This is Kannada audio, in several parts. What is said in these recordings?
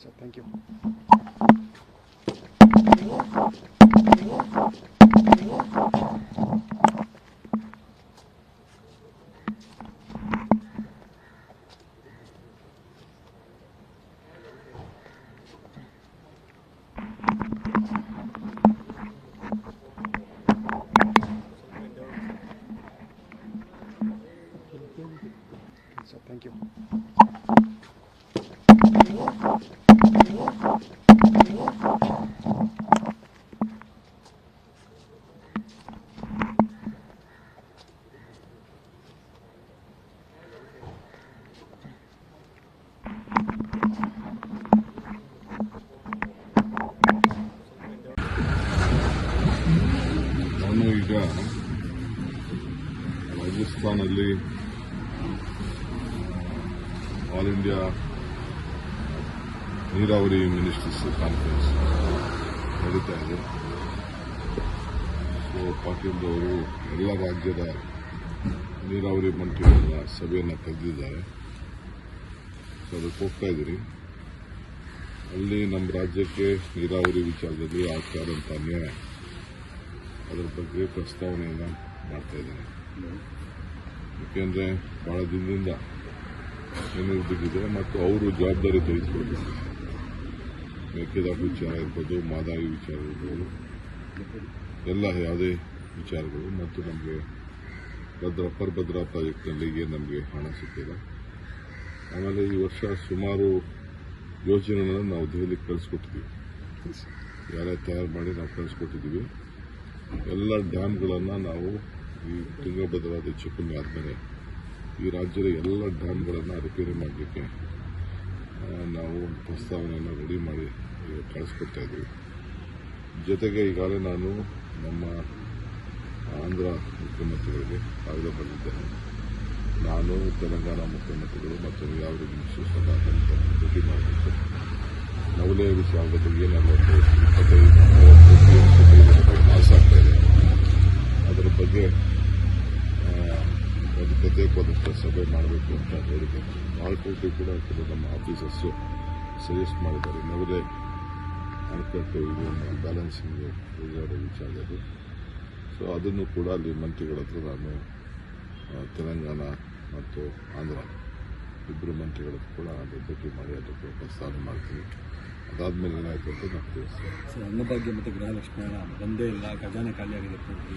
Sir thank you sir thank you ನಾನು ಈಗ ರಾಜಸ್ಥಾನಲ್ಲಿ ಆಲ್ ಇಂಡಿಯಾ ನೀರಾವರಿ ಮಿನಿಸ್ಟರ್ಸ್ ಕಾನ್ಫರೆನ್ಸ್ ನಡೀತಾ ಇದೆ ಸೊ ಪಾಟೀಲ್ ಎಲ್ಲ ರಾಜ್ಯದ ನೀರಾವರಿ ಮಂತ್ರಿಗಳ ಸಭೆಯನ್ನು ಕರೆದಿದ್ದಾರೆ ಸೊ ಅದಕ್ಕೆ ಹೋಗ್ತಾ ಅಲ್ಲಿ ನಮ್ಮ ರಾಜ್ಯಕ್ಕೆ ನೀರಾವರಿ ವಿಚಾರದಲ್ಲಿ ಆಗ್ತಾ ಇರೋಂಥ ಅನ್ಯಾಯ ಅದರ ಬಗ್ಗೆ ಪ್ರಸ್ತಾವನೆಯನ್ನು ಮಾಡ್ತಾ ಇದ್ದೇನೆ. ಏಕೆಂದರೆ ಬಹಳ ದಿನದಿಂದ ಏನಾದ್ರು ಬಿದ್ದಿದೆ ಮತ್ತು ಅವರು ಜವಾಬ್ದಾರಿ ತೆಗೆದುಕೊಳ್ಬೇಕು ಮೇಕೆದಾಟು ವಿಚಾರ ಇರ್ಬೋದು, ಮಾದಾಯಿ ವಿಚಾರ ಇರ್ಬೋದು, ಎಲ್ಲ ಯಾವುದೇ ವಿಚಾರಗಳು ಮತ್ತು ನಮಗೆ ಭದ್ರ ಅಪ್ಪರ್ ಭದ್ರಾ ಪ್ರಾಜೆಕ್ಟ್ನಲ್ಲಿ ಏನು ನಮಗೆ ಹಣ ಸಿಕ್ಕಿಲ್ಲ. ಆಮೇಲೆ ಈ ವರ್ಷ ಸುಮಾರು ಯೋಜನೆಗಳನ್ನು ನಾವು ದೆಹಲಿಗೆ ಕಳಿಸ್ಕೊಟ್ಟಿದ್ದೀವಿ. ಯಾರೇ ತಯಾರು ಮಾಡಿ ನಾವು ಕಳಿಸ್ಕೊಟ್ಟಿದ್ದೀವಿ. ಎಲ್ಲ ಡ್ಯಾಮ್ಗಳನ್ನು ನಾವು ಈ ತುಂಗಭದ್ರಾದ ಹೆಚ್ಚು ಕಮ್ಮಿ ಆದಮೇಲೆ ಈ ರಾಜ್ಯದ ಎಲ್ಲ ಡ್ಯಾಮ್ಗಳನ್ನು ರಿಪೇರಿ ಮಾಡಲಿಕ್ಕೆ ನಾವು ಒಂದು ಪ್ರಸ್ತಾವನೆಯನ್ನು ರೆಡಿ ಮಾಡಿ ಈಗ ಕಳಿಸ್ಕೊಡ್ತಾ ಇದ್ದೀವಿ ಜೊತೆಗೆ ಈಗಾಗಲೇ ನಾನು ನಮ್ಮ ಆಂಧ್ರ ಮುಖ್ಯಮಂತ್ರಿಗಳಿಗೆ ಕಾಗದ ಬರೆದಿದ್ದೇನೆ. ನಾನು ತೆಲಂಗಾಣ ಮುಖ್ಯಮಂತ್ರಿಗಳು ಮತ್ತು ನೀರಾವರಿ ಮಿನಿಸ್ಟರ್ಸ್ ಭೇಟಿ ಮಾಡಬೇಕು ನವಲೇ ನಲವತ್ತು ಇಪ್ಪತ್ತೈದು ಅಂತ ಹೇಳಿದ್ದೇನೆ ಆಳ್ಕೋಟೆ ಕೂಡ ಕೆಲವು ನಮ್ಮ ಆಫೀಸರ್ಸ್ ಸಜೆಸ್ಟ್ ಮಾಡಿದ್ದಾರೆ. ನವಲೆ ಅಣೆಕಟ್ಟು ಇದು ಬ್ಯಾಲೆನ್ಸಿಂಗ್ ವಿಚಾರ ವಿಚಾರದಲ್ಲಿ ಸೊ ಅದನ್ನು ಕೂಡ ಅಲ್ಲಿ ಮಂತ್ರಿಗಳ ಹತ್ರ ನಾನು ತೆಲಂಗಾಣ ಮತ್ತು ಆಂಧ್ರ ಇಬ್ಬರು ಮಂತ್ರಿಗಳ ಹತ್ರ ಕೂಡ ಅದು ಭೇಟಿ ಮಾಡಿ ಅದಕ್ಕೆ ಪ್ರಸ್ತಾವ ಮಾಡ್ತೀನಿ. ಅದಾದ್ಮೇಲೆ ಏನಾಯ್ತು ಅಂತ ನಾನು ತಿಳಿಸ್ತೀನಿ ಸರ್ ಅನ್ನಭಾಗ್ಯ ಮತ್ತು ಗೃಹಲಕ್ಷ್ಮಿ ಬಂದೇ ಇಲ್ಲ ಖಜಾನೆ ಖಾಲಿಯಾಗಿದೆ ಪೂರ್ತಿ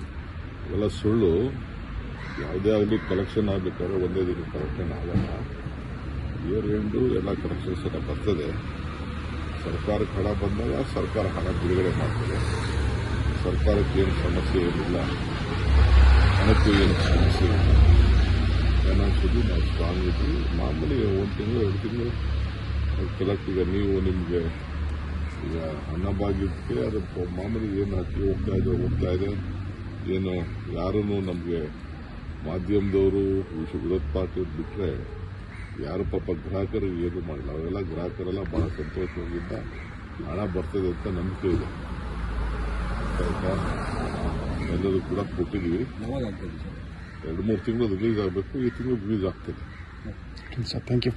ಇವೆಲ್ಲ ಸುಳ್ಳು. ಯಾವುದೇ ಆಗಲಿ ಕಲೆಕ್ಷನ್ ಆಗಬೇಕಾದ್ರೆ ಒಂದೇ ದಿನ ಕಲೆಕ್ಷನ್ ಆಗಲ್ಲ. ಇಯರ್ ಎಂಡು ಎಲ್ಲ ಕಲೆಕ್ಷನ್ಸ್ ಎಲ್ಲ ಬರ್ತದೆ. ಸರ್ಕಾರಕ್ಕೆ ಹಣ ಬಂದಾಗ ಸರ್ಕಾರ ಹಣ ಬಿಡುಗಡೆ ಮಾಡ್ತದೆ. ಸರ್ಕಾರಕ್ಕೆ ಏನು ಸಮಸ್ಯೆ ಏನಿಲ್ಲ ಹಣಕ್ಕೂ ಏನು ಸಮಸ್ಯೆ ಇಲ್ಲ. ಏನಾಗ್ತದೆ ನಾವು ಸ್ಟ್ರಾಂಗ್ ಇದ್ವಿ ಮಾಮೂಲಿ ಒಂದು ತಿಂಗಳು, ಎರಡು ತಿಂಗಳು ಕಲೆಕ್ಟ್ ಈಗ ನೀವು ನಿಮಗೆ ಈಗ ಅನ್ನಭಾಗ್ಯಕ್ಕೆ ಅದು ಮಾಮೂಲಿ ಏನು ಹಾಕಿ ಹೋಗ್ತಾ ಇದೆ ಹೋಗ್ತಾ ಇದೆ, ಏನು ಯಾರೂ ನಮಗೆ ಮಾಧ್ಯಮದವರು ವಿಶ್ವ ಪಾಟೀಲ್ ಪಾರ್ಟಿ ಬಿಟ್ಟರೆ ಯಾರು ಪಾಪ ಗ್ರಾಹಕರು ಏನು ಮಾಡಿಲ್ಲ. ಅವರೆಲ್ಲ ಗ್ರಾಹಕರೆಲ್ಲ ಬಹಳ ಸಂತೋಷವಾಗಿದ್ದ ಹಣ ಬರ್ತದೆ ಅಂತ ನಂಬಿಕೆ ಇದೆ. ಎಲ್ಲರೂ ಕೂಡ ಕೊಟ್ಟಿದ್ದೀವಿ. ಯಾವಾಗ ಎರಡು ಮೂರು ತಿಂಗಳು ರಿಲೀಸ್ ಆಗಬೇಕು ಈ ತಿಂಗಳು ರಿಲೀಸ್ ಆಗ್ತದೆ. Thank you.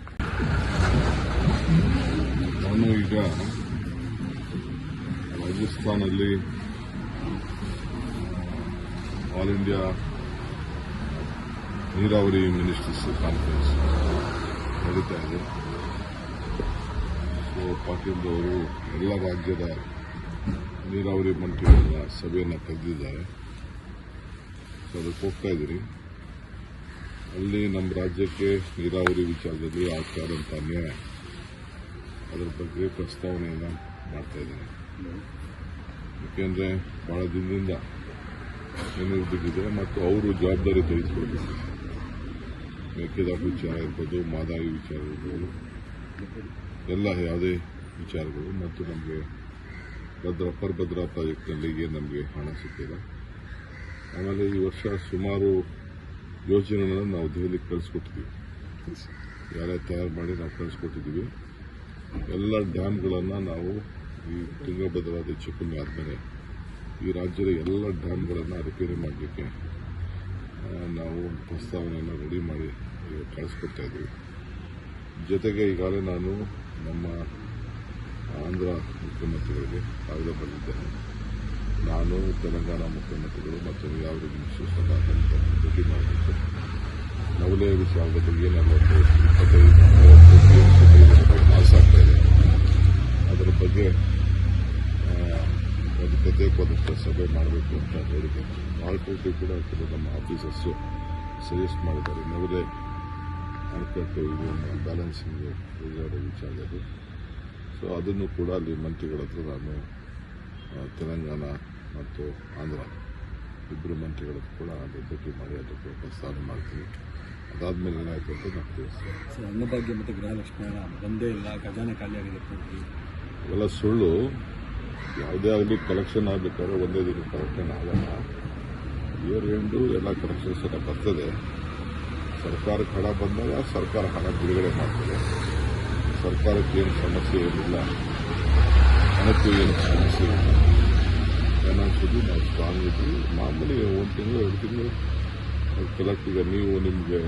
ನಾನು ಈಗ ರಾಜಸ್ಥಾನಲ್ಲಿ ಆಲ್ ಇಂಡಿಯಾ ನೀರಾವರಿ ಮಿನಿಸ್ಟರ್ಸ್ ಕಾನ್ಫರೆನ್ಸ್ ನಡೀತಾ ಇದೆ. ಸೊ ಪಾಟೀಲ್ ಅವರು ಎಲ್ಲ ರಾಜ್ಯದ ನೀರಾವರಿ ಮಂತ್ರಿಗಳ ಸಭೆಯನ್ನು ಕರೆದಿದ್ದಾರೆ ಸೊ ಅದಕ್ಕೆ ಹೋಗ್ತಾ ಇದ್ದೀರಿ. ಅಲ್ಲಿ ನಮ್ಮ ರಾಜ್ಯಕ್ಕೆ ನೀರಾವರಿ ವಿಚಾರದಲ್ಲಿ ಆಗ್ತಾ ಅನ್ಯಾಯ ಅದರ ಬಗ್ಗೆ ಪ್ರಸ್ತಾವನೆಯನ್ನು ಮಾಡ್ತಾ ಇದ್ದೇನೆ ಯಾಕೆಂದರೆ, ಬಹಳ ದಿನದಿಂದ ಏನು ಬಿದ್ದಿದೆ ಮತ್ತು ಅವರು ಜವಾಬ್ದಾರಿ ತೆಗೆದುಕೊಳ್ಬೇಕು ಮೇಕೆದಾಟು ವಿಚಾರ ಇರ್ಬೋದು, ಮಾದಾಯಿ ವಿಚಾರ ಇರ್ಬೋದು, ಎಲ್ಲ ಯಾವುದೇ ವಿಚಾರಗಳು ಮತ್ತು ನಮಗೆ ಭದ್ರ ಅಪ್ಪರ್ ಭದ್ರಾ ಪ್ರಾಜೆಕ್ಟ್ನಲ್ಲಿ ಏನು ನಮಗೆ ಹಣ ಸಿಕ್ಕಿಲ್ಲ. ಆಮೇಲೆ ಈ ವರ್ಷ ಸುಮಾರು ಯೋಜನೆಗಳನ್ನು ನಾವು ದೆಹಲಿಗೆ ಕಳಿಸ್ಕೊಟ್ಟಿದ್ದೀವಿ ಯಾರೇ ತಯಾರು ಮಾಡಿ ನಾವು ಕಳಿಸ್ಕೊಟ್ಟಿದ್ದೀವಿ ಎಲ್ಲ ಡ್ಯಾಮ್ಗಳನ್ನು ನಾವು ಈ ತುಂಗಭದ್ರಾದ ಹೆಚ್ಚು ಆದಮೇಲೆ ಈ ರಾಜ್ಯದ ಎಲ್ಲ ಡ್ಯಾಮ್ಗಳನ್ನು ರಿಪೇರಿ ಮಾಡಲಿಕ್ಕೆ ನಾವು ಒಂದು ಪ್ರಸ್ತಾವನೆಯನ್ನು ರೆಡಿ ಮಾಡಿ ಕಳಿಸ್ಕೊಡ್ತಾ ಇದ್ದೀವಿ ಜೊತೆಗೆ ಈಗಾಗಲೇ ನಾನು ನಮ್ಮ ಆಂಧ್ರ ಮುಖ್ಯಮಂತ್ರಿಗಳಿಗೆ ಕಾಗದ ಬಂದಿದ್ದೇನೆ ನಾನು ತೆಲಂಗಾಣ ಮುಖ್ಯಮಂತ್ರಿಗಳು ಮತ್ತು ಮಿನಿಸ್ಟರ್ಸ್ ಭೇಟಿ ಮಾಡಬೇಕು ನವಲೆ ವಿಚಾರದ ಬಗ್ಗೆ ಏನೆಲ್ಲ ಇಪ್ಪತ್ತೈದು ಮೂವತ್ತು TMC ಪಾಸ್ ಆಗ್ತಾ ಇದೆ ಅದರ ಬಗ್ಗೆ ಒಂದು ಪ್ರತ್ಯೇಕವಾದಂಥ ಸಭೆ ಮಾಡಬೇಕು ಅಂತ ಹೇಳಿದೆ. ಮಾಡ್ಕೊಟ್ಟು ಕೂಡ ಕೆಲವು ನಮ್ಮ ಆಫೀಸರ್ಸು ಸಜೆಸ್ಟ್ ಮಾಡಿದ್ದಾರೆ. ನವಲೆ ಅಣೆಕಟ್ಟು ಇದು ಬ್ಯಾಲೆನ್ಸಿಂಗ್ ರಿಸರ್ವ್ ವಿಚಾರದಲ್ಲಿ ಸೊ ಅದನ್ನು ಕೂಡ ಅಲ್ಲಿ ಮಂತ್ರಿಗಳ ಹತ್ರ ನಾನು ತೆಲಂಗಾಣ ಮತ್ತು ಆಂಧ್ರ ಇಬ್ಬರು ಮಂತ್ರಿಗಳ ಹತ್ರ ಕೂಡ ಅದು ಭೇಟಿ ಮಾಡಿ ಅದಕ್ಕೆ ಪ್ರಸ್ತಾವನೆ ಮಾಡ್ತೀನಿ. ಅದಾದಮೇಲೆ ಏನಾಯಿತು ಅಂತ ನಾನು ತಿಳಿಸ್ತೇನೆ. ಸರ್ ಅನ್ನಭಾಗ್ಯ ಮತ್ತು ಗೃಹಲಕ್ಷ್ಮಿ ಬಂದೇ ಇಲ್ಲ ಖಜಾನೆ ಖಾಲಿಯಾಗಿದೆ ಆಗಿದೆ ಇವೆಲ್ಲ ಸುಳ್ಳು. ಯಾವುದೇ ಆಗಲಿ ಕಲೆಕ್ಷನ್ ಆಗಬೇಕಾದ್ರೆ ಒಂದೇ ದಿನ ಕಲೆಕ್ಷನ್ ಆಗಲ್ಲ ಇಯರ್ ಎಂಡು ಎಲ್ಲ ಕಲೆಕ್ಷನ್ಸ್ ಎಲ್ಲ ಬರ್ತದೆ. ಸರ್ಕಾರಕ್ಕೆ ಹಣ ಬಂದಾಗ ಸರ್ಕಾರ ಹಣ ಬಿಡುಗಡೆ ಮಾಡ್ತದೆ. ಸರ್ಕಾರಕ್ಕೆ ಏನು ಸಮಸ್ಯೆ ಇರಲಿಲ್ಲ. ಹಣಕ್ಕೂ ಏನು ಸಮಸ್ಯೆ ಇರಲಿಲ್ಲ ಫೈನಾನ್ಷಿಯಲಿ ನಾವು ಸ್ಟ್ರಾಂಗ್ ಇದ್ವಿ ಮಾಮೂಲಿ ಒಂದು ತಿಂಗಳು, ಎರಡು ತಿಂಗಳು ಕಲೆಕ್ಟ್ ಈಗ ನೀವು ನಿಮಗೆ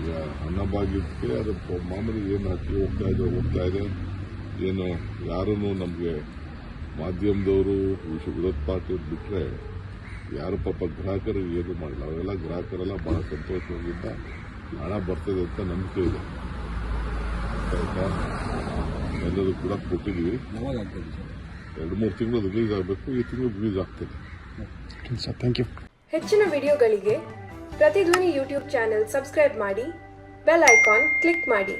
ಈಗ ಅನ್ನಭಾಗ್ಯಕ್ಕೆ ಅದು ಮಾಮೂಲಿ ಏನು ಹಾಕಿ ಹೋಗ್ತಾ ಇದೆ ಹೋಗ್ತಾ ಇದೆ. ಏನು ಯಾರೂ ನಮಗೆ ಮಾಧ್ಯಮದವರು ಪಾರ್ಟಿ ಬಿಟ್ಟರೆ ಯಾರು ಪಾಪ ಗ್ರಾಹಕರು ಏನು ಮಾಡಿಲ್ಲ. ಅವರೆಲ್ಲ ಗ್ರಾಹಕರೆಲ್ಲ ಬಹಳ ಸಂತೋಷವಾಗಿದ್ದ ಹಣ ಬರ್ತದೆ ಅಂತ ನಂಬಿಕೆ ಇದೆ. ಆಯ್ತಾ? ಎಲ್ಲರೂ ಕೂಡ ಕೊಟ್ಟಿದ್ದೀವಿ. ಎರಡು ಮೂರು ತಿಂಗಳು ರಿಲೀಸ್ ಆಗಬೇಕು. ಈ ತಿಂಗಳು ರಿಲೀಸ್ ಆಗ್ತದೆ. ಹೆಚ್ಚಿನ ವಿಡಿಯೋಗಳಿಗೆ ಪ್ರತಿಧ್ವನಿ ಯೂಟ್ಯೂಬ್ ಚಾನೆಲ್ ಸಬ್ಸ್ಕ್ರೈಬ್ ಮಾಡಿ ಬೆಲ್ ಐಕಾನ್ ಕ್ಲಿಕ್ ಮಾಡಿ.